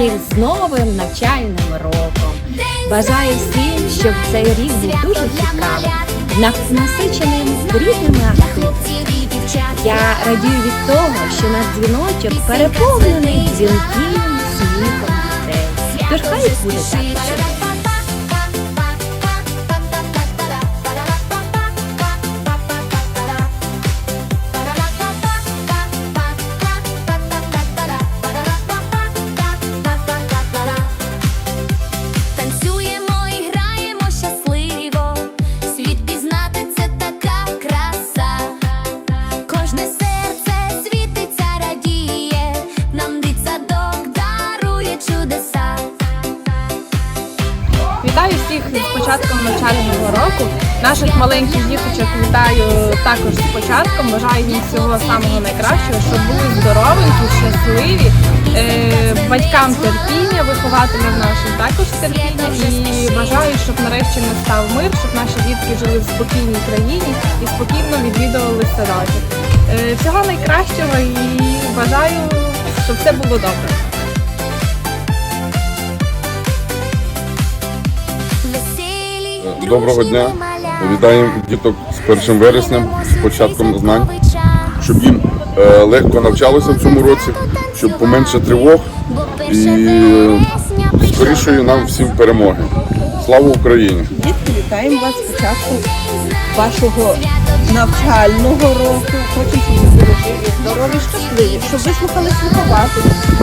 всіх з новим навчальним роком. Бажаю всім, щоб цей рік був дуже цікавим, насиченим різними активностями. Я радію від того, що наш дзвіночок переповнений дзвінків, сміхом дітей. Тож хай буде так. Всіх з початком навчального року. Наших маленьких діточок вітаю також з початком. Бажаю їм всього самого найкращого, щоб були здоровенькі, щасливі, е, батькам терпіння, вихователям нашим також терпіння. І бажаю, щоб нарешті настав мир, щоб наші дітки жили в спокійній країні і спокійно відвідували садочок. Е, всього найкращого і бажаю, щоб все було добре. Доброго дня. Вітаємо діток з першим вереснем, з початком знань, щоб їм е, легко навчалося в цьому році, щоб поменше тривог і скорішої нам всім перемоги. Слава Україні! Дітки, вітаємо вас з початку вашого навчального року. Хочемо, щоб ви були живі, здорові, щасливі, щоб ви слухали вихователів, щоб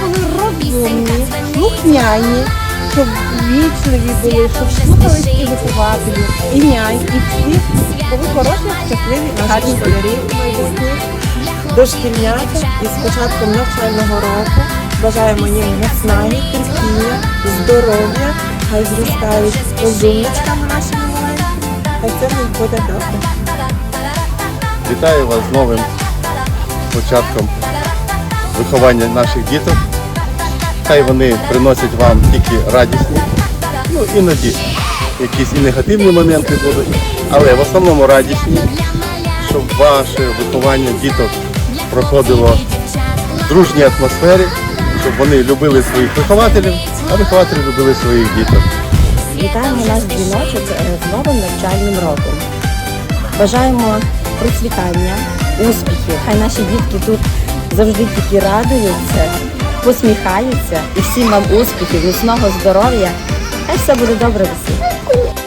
ви були розумні, слухняні, щоб вічливі були, щоб слухали всі вихователі, і нянь, і всіх, бо ви хороші, щасливі, гарні школярі майбутніх. Дошкільнята і з початком навчального року бажаємо їм наснаги, терпіння, здоров'я, хай зростають розумничками нашими маленькими, хай це них буде добре. Вітаю вас з новим початком виховання наших діток. Хай вони приносять вам тільки радісні, ну іноді якісь і негативні моменти будуть, але в основному радісні, щоб ваше виховання діток проходило в дружній атмосфері, щоб вони любили своїх вихователів, а вихователі любили своїх діток. Вітаємо наш дзвіночок з новим навчальним роком. Бажаємо процвітання, успіхів. Хай наші дітки тут завжди тільки радуються, посміхаються і всім вам успіхів, міцного здоров'я. Хай все буде добре в усіх.